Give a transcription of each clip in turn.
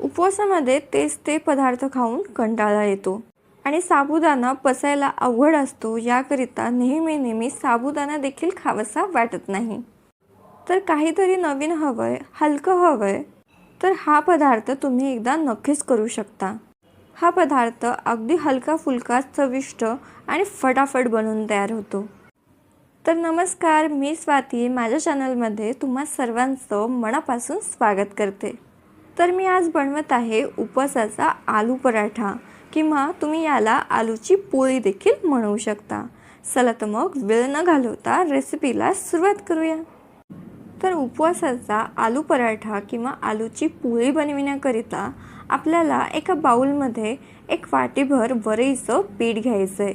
उपवासामध्ये तेच ते पदार्थ खाऊन कंटाळा येतो. आणि साबुदाणा पचायला अवघड असतो याकरिता नेहमी नेहमी साबुदाणा देखील खावासा वाटत नाही. तर काहीतरी नवीन हवं आहे हलकं हवं आहे तर हा पदार्थ तुम्ही एकदा नक्कीच करू शकता. हा पदार्थ अगदी हलका फुलका चविष्ट आणि फटाफट बनवून तयार होतो. तर नमस्कार मी स्वाती. माझ्या चॅनलमध्ये तुम्हा सर्वांचं मनापासून स्वागत करते. तर मी आज बनवत आहे उपवासाचा आलू पराठा किंवा तुम्ही याला आलूची पोळी देखील म्हणू शकता. चला तर मग वेळ न घालवता रेसिपीला सुरुवात करूया. तर उपवासाचा आलू पराठा किंवा आलूची पोळी बनविण्याकरिता आपल्याला एका बाऊलमध्ये एक वाटीभर वरईचं पीठ घ्यायचं आहे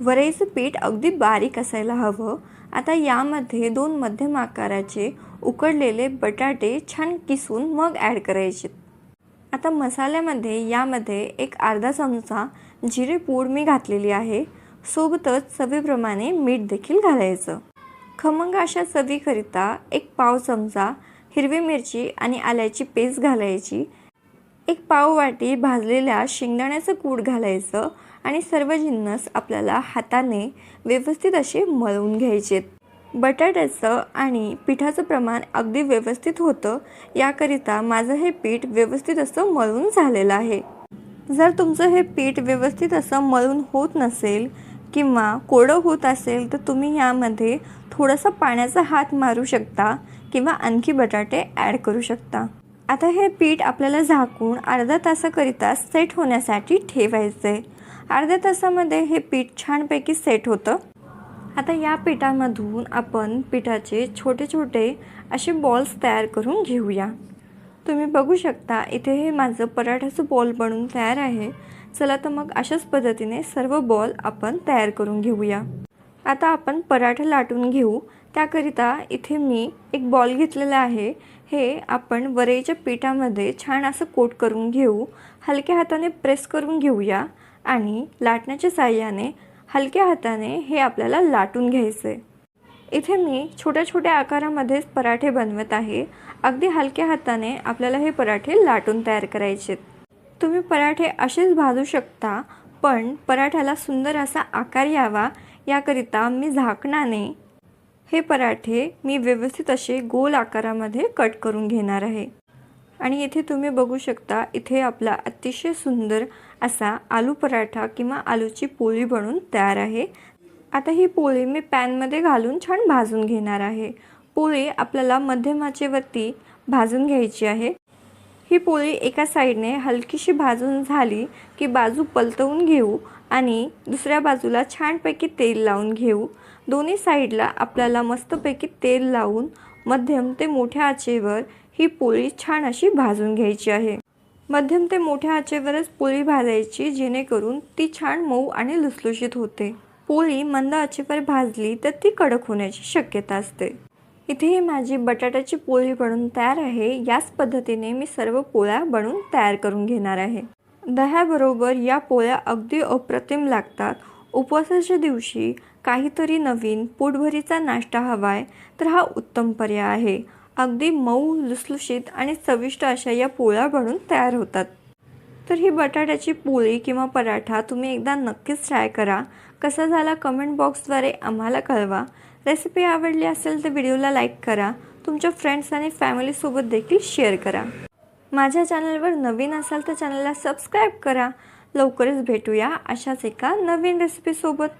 वरईचं पीठ अगदी बारीक असायला हवं. आता यामध्ये दोन मध्यम आकाराचे उकडलेले बटाटे छान किसून मग ॲड करायचे. आता मसाल्यामध्ये यामध्ये एक अर्धा चमचा जिरे पूड मी घातलेली आहे. सोबतच चवीप्रमाणे मीठ देखील घालायचं. खमंग अशा चवीकरिता एक पाव चमचा हिरवी मिरची आणि आल्याची पेस्ट घालायची. एक पाव वाटी भाजलेल्या शेंगदाण्याचं कूड घालायचं आणि सर्व जिन्नस आपल्याला हाताने व्यवस्थित असे मळून घ्यायचेत. बटाट्याचं आणि पिठाचं प्रमाण अगदी व्यवस्थित होतं याकरिता माझं हे पीठ व्यवस्थित असं मळून झालेलं आहे. जर तुमचं हे पीठ व्यवस्थित असं मळून होत नसेल किंवा कोडं होत असेल तर तुम्ही यामध्ये थोडासा पाण्याचा हात मारू शकता किंवा आणखी बटाटे ॲड करू शकता. आता हे पीठ आपल्याला झाकून अर्धा तासाकरिता सेट होण्यासाठी ठेवायचं आहे अर्ध्या तासामध्ये हे पीठ छानपैकी सेट होतं. आता या पिठामधून आपण पिठाचे छोटे छोटे असे बॉल्स तयार करून घेऊया. तुम्ही बघू शकता इथे हे माझं पराठ्याचं बॉल बनून तयार आहे. चला तर मग अशाच पद्धतीने सर्व बॉल आपण तयार करून घेऊया. आता आपण पराठा लाटून घेऊ. त्याकरिता इथे मी एक बॉल घेतलेला आहे. हे आपण वरईच्या पिठामध्ये छान असं कोट करून घेऊ. हलक्या हाताने प्रेस करून घेऊया आणि लाटण्याच्या साह्याने हलक्या हाताने हे आपल्याला लाटून घ्यायचं. आहे इथे मी छोट्या छोट्या आकारामध्येच पराठे बनवत आहे. अगदी हलक्या हाताने आपल्याला हे पराठे लाटून तयार करायचे तुम्ही पराठे असेच भाजू शकता पण पराठ्याला सुंदर असा आकार यावा याकरिता मी झाकणाने हे पराठे मी व्यवस्थित असे गोल आकारामध्ये कट करून घेणार आहे. आणि इथे तुम्ही बघू शकता इथे आपला अतिशय सुंदर असा आलू पराठा किंवा आलूची पोळी बनून तयार आहे. आता ही पोळी मी पॅनमध्ये घालून छान भाजून घेणार आहे. पोळी आपल्याला मध्यमाचेवरती भाजून घ्यायची आहे. ही पोळी एका साईडने हलकीशी भाजून झाली की बाजू पलटवून घेऊ आणि दुसऱ्या बाजूला छानपैकी तेल लावून घेऊ. दोन्ही साईडला आपल्याला मस्तपैकी तेल लावून मध्यम ते मोठ्या आचेवर ही पोळी छान अशी भाजून घ्यायची आहे. मध्यम ते मोठ्या आचेवरच पोळी भाजायची जेणेकरून ती छान मऊ आणि लुसलुशीत होते. पोळी मंद आचेवर भाजली तर ती कडक होण्याची शक्यता असते. इथे ही माझी बटाट्याची पोळी बनून तयार आहे. याच पद्धतीने मी सर्व पोळ्या बनवून तयार करून घेणार आहे. दह्याबरोबर या पोळ्या अगदी अप्रतिम लागतात. उपवासाच्या दिवशी काहीतरी नवीन पोटभरीचा नाश्ता हवाय तर हा उत्तम पर्याय आहे. अगदी मऊ लुसलुशीत आणि चविष्ट अशा या पोळ्या बनून तयार होतात. तर ही बटाट्याची पोळी किंवा पराठा तुम्ही एकदा नक्कीच ट्राय करा. कसा झाला कमेंट बॉक्सद्वारे आम्हाला कळवा. रेसिपी आवडली असेल तर व्हिडिओला लाईक करा. तुमच्या फ्रेंड्स आणि फॅमिलीसोबत देखील शेअर करा. माझ्या चॅनलवर नवीन असाल तर चॅनलला सबस्क्राईब करा. लवकरच भेटूया अशाच एका नवीन रेसिपीसोबत